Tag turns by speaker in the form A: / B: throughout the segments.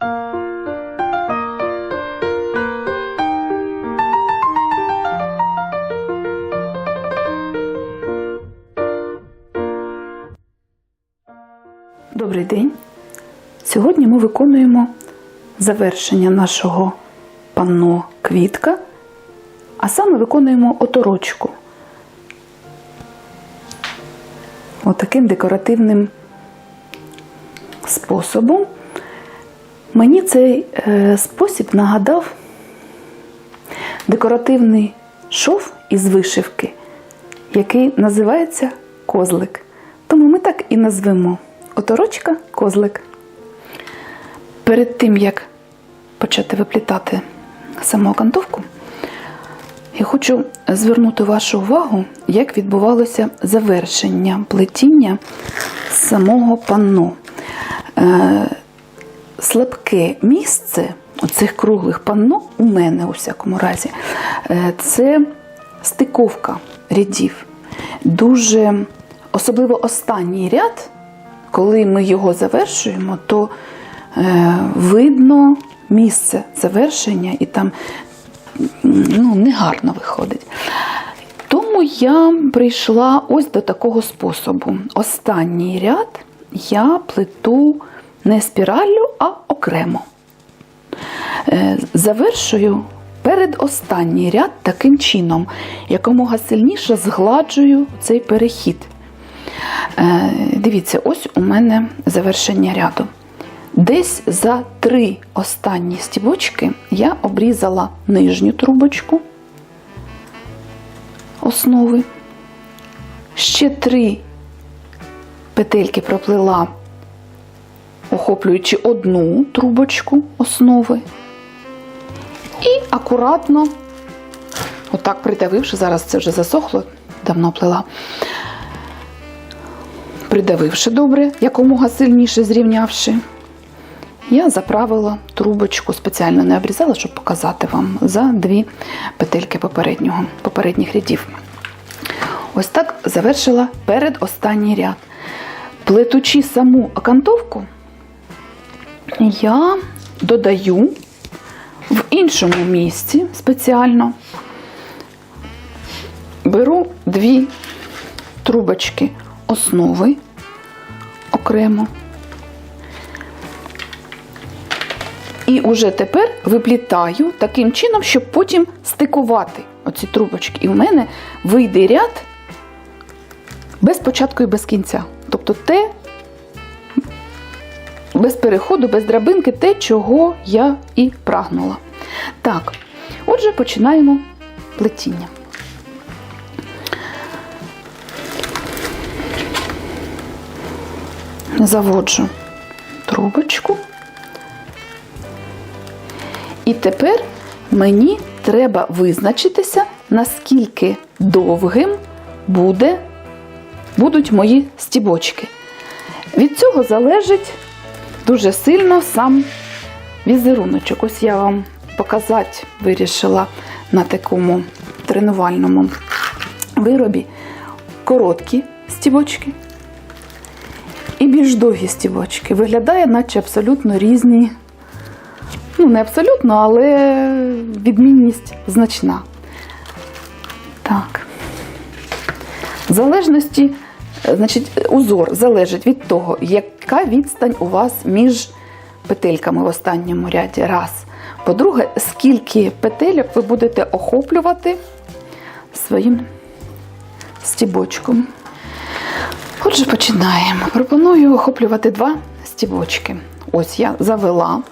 A: Добрий день. Сьогодні ми виконуємо завершення нашого панно квітка, а саме виконуємо оторочку. Отаким декоративним способом. Мені цей е, спосіб нагадав декоративний шов із вишивки, який називається козлик. Тому ми так і назвемо оторочка козлик. Перед тим, як почати виплітати саму окантовку, я хочу звернути вашу увагу, як відбувалося завершення плетіння самого панно. Слабке місце оцих круглих панно у мене у всякому разі, е, це стиковка рядів. Дуже особливо останній ряд, коли ми його завершуємо, то е, видно місце завершення і там ну, негарно виходить. Тому я прийшла ось до такого способу. Останній ряд я плету не спіраллю, а окремо. Е, Завершую передостанній ряд таким чином, якомога сильніше згладжую цей перехід. Е, Дивіться, ось у мене завершення ряду. Десь за три останні стібочки я обрізала нижню трубочку основи. Ще три петельки проплила, охоплюючи одну трубочку основи. І акуратно, отак придавивши, зараз це вже засохло, давно плела. Придавивши добре, якомога сильніше зрівнявши, я заправила трубочку, спеціально не обрізала, щоб показати вам за дві петельки попереднього, попередніх рядів. Ось так завершила передостанній ряд. Плетучи саму окантовку, я додаю в іншому місці спеціально беру дві трубочки основи окремо. І уже тепер виплітаю таким чином, щоб потім стикувати оці трубочки. І в мене вийде ряд без початку і без кінця. Тобто те, без переходу, без драбинки, те, чого я і прагнула. Так, отже, починаємо плетіння. Заводжу трубочку. І тепер мені треба визначитися, наскільки довгим буде, будуть мої стібочки. Від цього залежить дуже сильно сам візеруночок. Ось я вам показати вирішила на такому тренувальному виробі короткі стібочки і більш довгі стібочки. Виглядає, наче абсолютно різні. Ну, не абсолютно, але відмінність значна. Так. В залежності, значить, узор залежить від того, яка відстань у вас між петельками в останньому ряді. Раз. По-друге, скільки петельок ви будете охоплювати своїм стібочком. Отже, починаємо. Пропоную охоплювати два стібочки. Ось я завела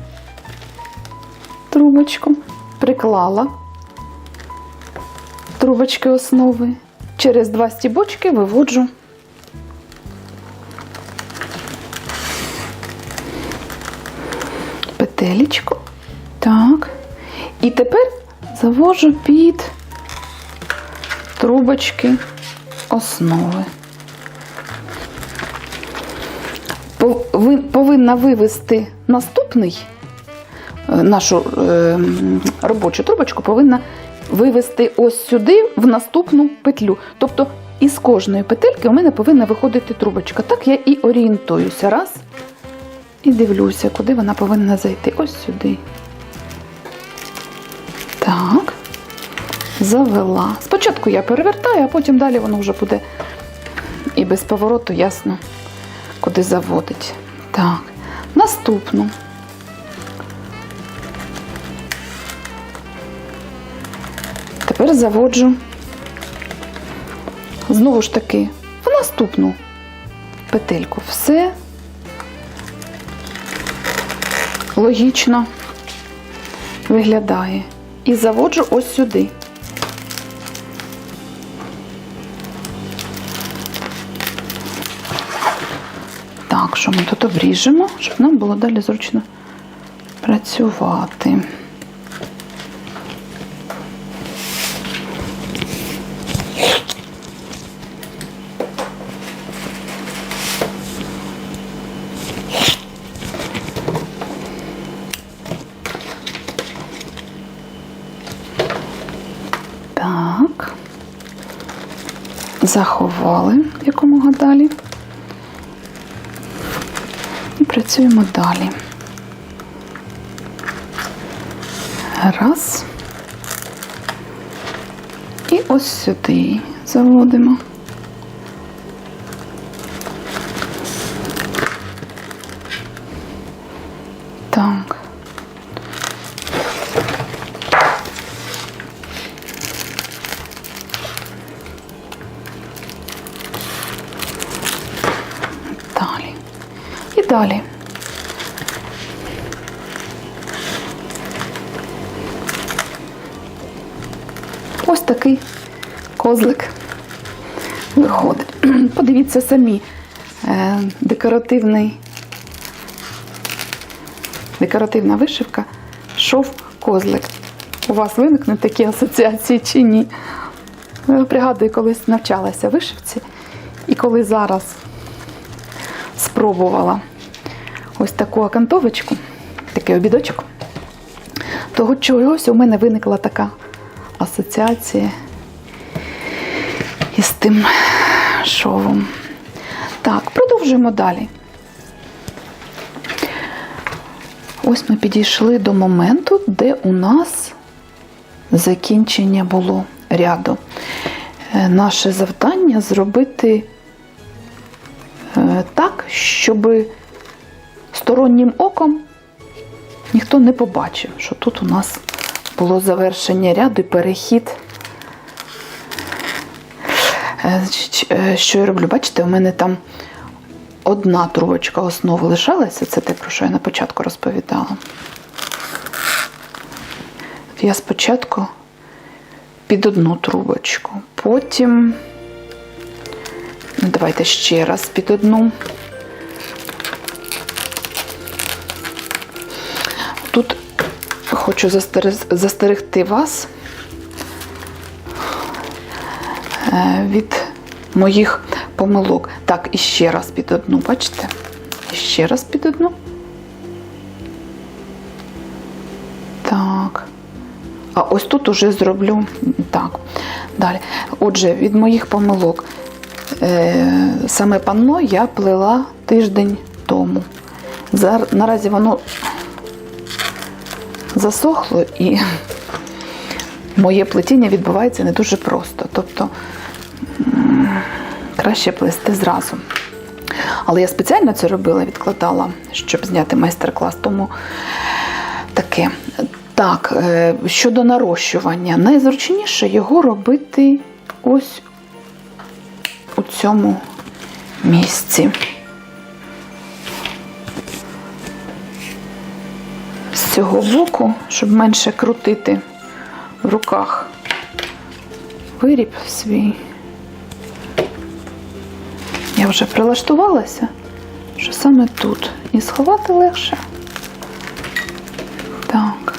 A: трубочку, приклала трубочки основи. Через два стібочки виводжу петелечку. Так. І тепер завожу під трубочки основи. Повинна вивести наступний е, нашу е, робочу трубочку повинна вивести ось сюди в наступну петлю. Тобто із кожної петельки у мене повинна виходити трубочка. Так я і орієнтуюся. Раз. І дивлюся, куди вона повинна зайти. Ось сюди. Так. Завела. Спочатку я перевертаю, а потім далі воно вже буде і без повороту ясно, куди заводить. Так. Наступну. Тепер заводжу знову ж таки в наступну петельку. Все логічно виглядає. І заводжу ось сюди. Так, що ми тут обріжемо, щоб нам було далі зручно працювати. Так. Заховали якомога далі. І працюємо далі. Раз. І ось сюди заводимо. Так. Далі. Ось такий козлик виходить. Подивіться самі. Е, Декоративний, декоративна вишивка, шов козлик. У вас виникнуть такі асоціації чи ні? Я Пригадую, колись навчалася вишивці, і коли зараз спробувала ось таку окантовочку, такий обідочок, того чогось у мене виникла така асоціація із тим шовом. Так, продовжуємо далі. Ось ми підійшли до моменту, де у нас закінчення було ряду. Е, Наше завдання зробити е, так, щоб стороннім оком ніхто не побачив, що тут у нас було завершення ряду і перехід. Е, е, Що я роблю? Бачите, у мене там одна трубочка основи лишалася, це те, про що я на початку розповідала. Я спочатку під одну трубочку, потім, ну, давайте ще раз під одну. Тут хочу застерегти вас е, від моїх помилок. Так, і ще раз під одну, бачите? Ще раз під одну. Так. А ось тут уже зроблю так. Далі. Отже, від моїх помилок. Е, саме панно я плела тиждень тому. Наразі воно засохло і моє плетіння відбувається не дуже просто. Тобто краще плести зразу. Але я спеціально це робила, відкладала, щоб зняти майстер-клас. Тому таке. Так, е, щодо нарощування, найзручніше його робити ось у цьому місці. Цього боку, щоб менше крутити в руках виріб свій. Я вже прилаштувалася, що саме тут. І сховати легше. Так.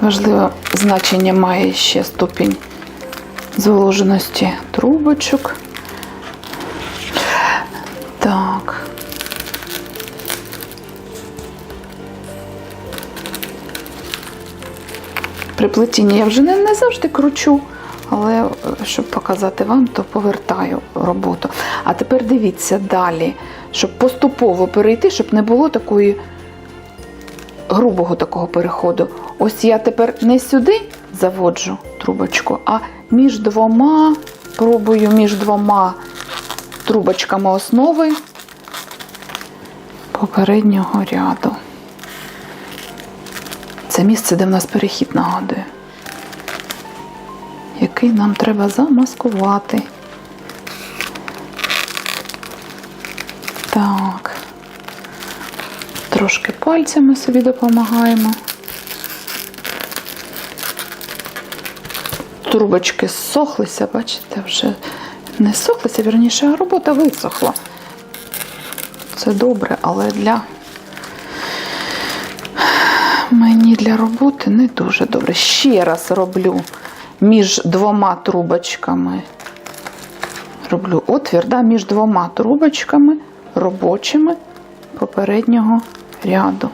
A: Важливе значення має ще ступінь зволоженості трубочок. Так. При плетінні я вже не, не завжди кручу але е, щоб показати вам, то повертаю роботу. А тепер дивіться далі, щоб поступово перейти, щоб не було такої грубого такого переходу. Ось я тепер не сюди заводжу трубочку, а між двома, пробую між двома трубочками основи попереднього ряду. Це місце, де в нас перехід нагадує, який нам треба замаскувати. Так. Трошки пальцями собі допомагаємо. Трубочки зсохлися, бачите, вже не зсохлися, вірніше, робота висохла. Це добре, але для мені для роботи не дуже добре. Ще раз роблю між двома трубочками. Роблю отвір да, між двома трубочками робочими попереднього ряду.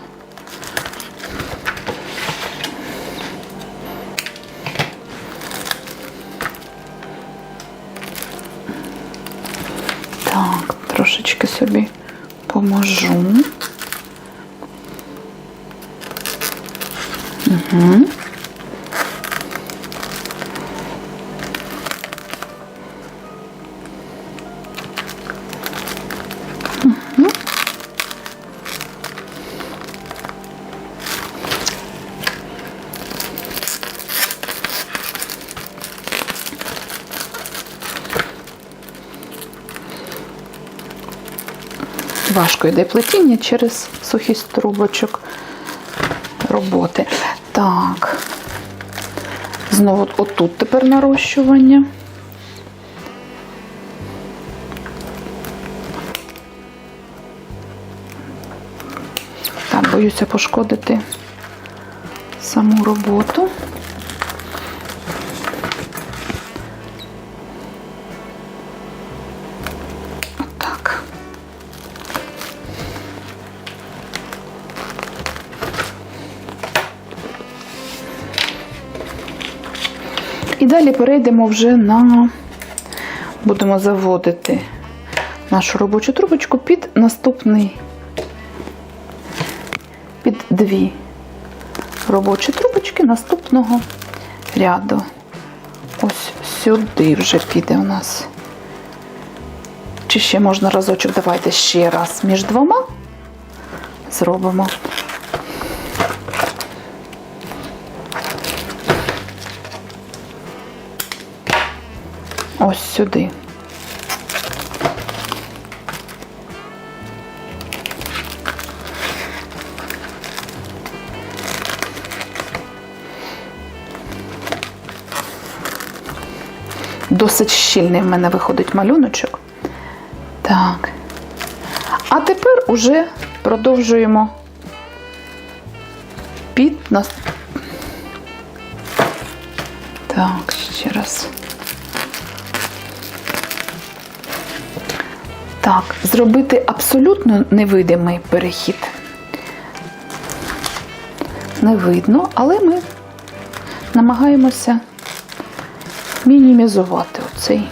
A: Поможу. Важко йде плетіння через сухість трубочок роботи. Так. Знову отут тепер нарощування. Так, боюся пошкодити саму роботу. І далі перейдемо вже на будемо заводити нашу робочу трубочку під наступний, під дві робочі трубочки наступного ряду. Ось сюди вже піде у нас. Чи ще можна разочок? Давайте ще раз між двома зробимо. Ось сюди. Досить щільний в мене виходить малюночок. Так. А тепер уже продовжуємо під нас. Так, ще раз. Так, зробити абсолютно невидимий перехід. Не видно, але ми намагаємося мінімізувати оцей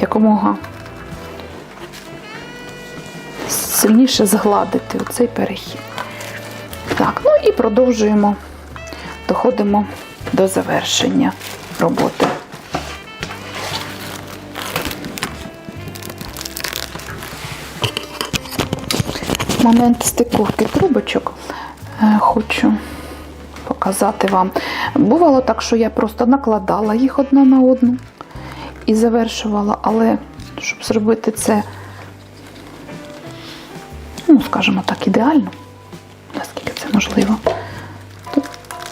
A: якомога сильніше згладити оцей перехід. Так, ну і продовжуємо, доходимо до завершення роботи. Момент стиковки трубочок е, хочу показати вам. Бувало так, що я просто накладала їх одна на одну і завершувала, але щоб зробити це, ну, скажімо так, ідеально, наскільки це можливо, то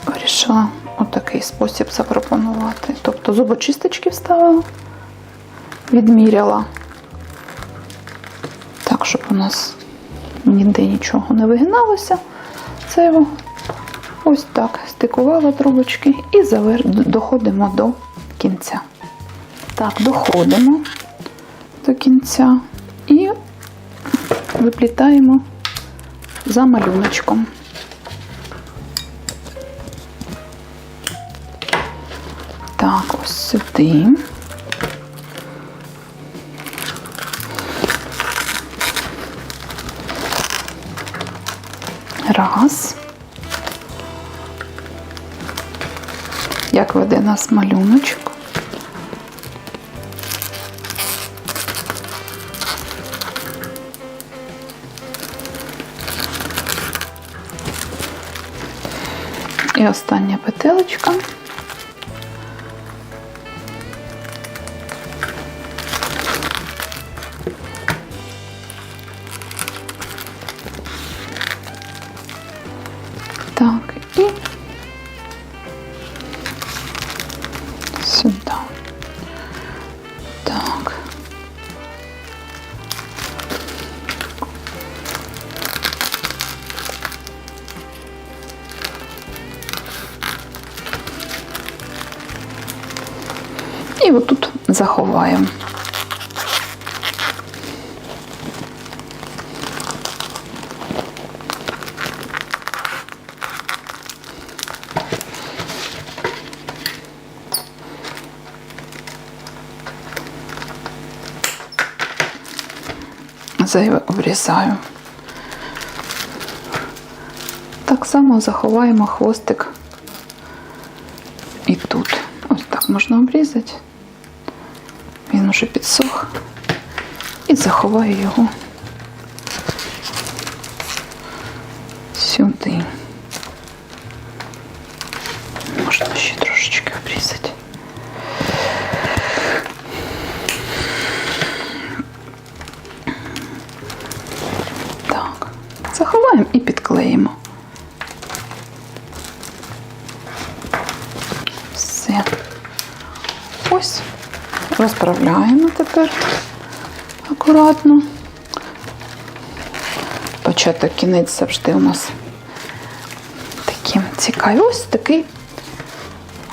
A: вирішила отакий спосіб запропонувати. Тобто зубочисточки вставила, відміряла, так, щоб у нас ніде нічого не вигиналося. Це його ось так стикувала трубочки і завер... доходимо до кінця. Так, доходимо до кінця і виплітаємо за малюночком. Так, ось сюди. Раз. Як веде нас малюночок. І остання петелечка. Заховаємо. Обрізаю. Так само заховаємо хвостик і тут. Ось так можна обрізати. Він уже підсох. І заховаю його сюди. Можна ще трошечки обрізати. Так, заховаємо і підклеїмо. Все. Ось розправляємо тепер акуратно. Початок кінець завжди у нас такі цікаві. Ось такий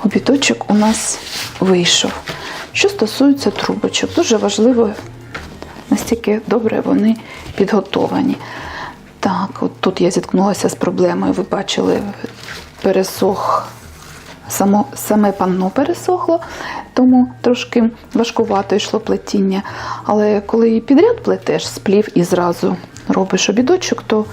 A: обідочок у нас вийшов. Що стосується трубочок, дуже важливо, настільки добре вони підготовані. Так, от тут я зіткнулася з проблемою. Ви бачили, пересох само, саме панно пересохло, тому трошки важкувато йшло плетіння. Але коли підряд плетеш сплів і зразу робиш обідочок, то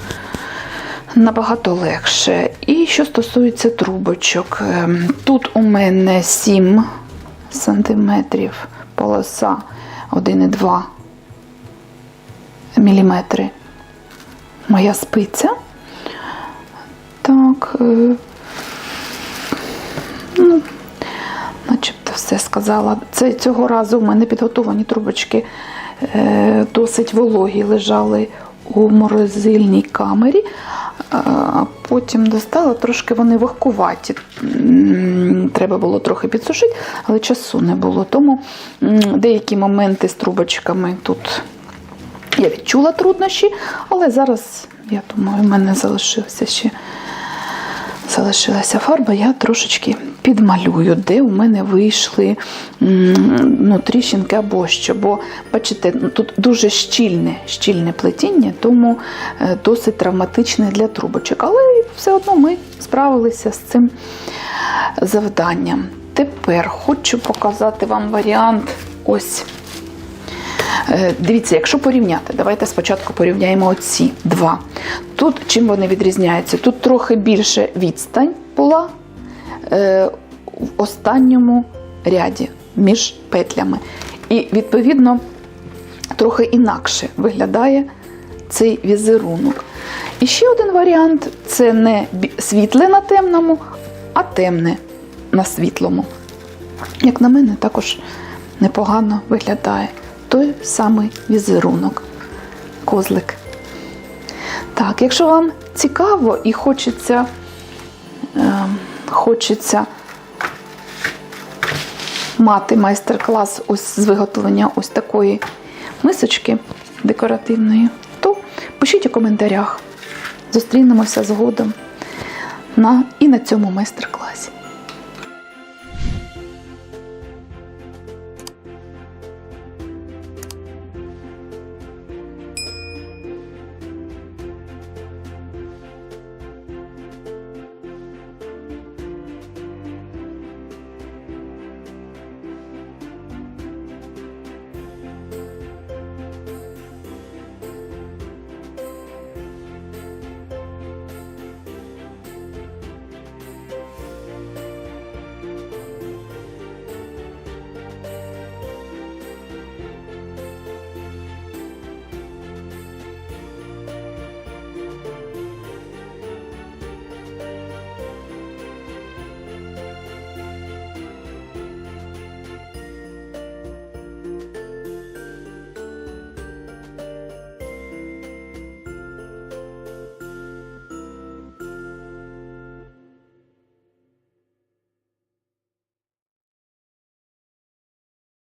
A: набагато легше. І що стосується трубочок, ем, тут у мене 7 сантиметрів полоса 1,2 міліметри. Моя спиця. Так, е, ну, начебто все сказала. Це цього разу в мене підготовані трубочки е, досить вологі лежали у морозильній камері, а потім достала, трошки вони вогкуваті. Треба було трохи підсушити, але часу не було. Тому деякі моменти з трубочками тут я відчула труднощі, але зараз, я думаю, в мене залишився ще залишилася фарба, я трошечки підмалюю, де у мене вийшли ну, тріщинки або що. Бо, бачите, ну, тут дуже щільне, щільне плетіння, тому е, досить травматичне для трубочок. Але все одно ми справилися з цим завданням. Тепер хочу показати вам варіант ось. Е, Дивіться, якщо порівняти, давайте спочатку порівняємо оці два. Тут чим вони відрізняються? Тут трохи більше відстань була е, в останньому ряді між петлями. І, відповідно, трохи інакше виглядає цей візерунок. І ще один варіант це не світле на темному, а темне на світлому. Як на мене, також непогано виглядає той самий візерунок. Козлик. Так, якщо вам цікаво і хочеться, е, хочеться мати майстер-клас ось з виготовлення ось такої мисочки декоративної, то пишіть у коментарях. Зустрінемося згодом на, і на цьому майстер-класі.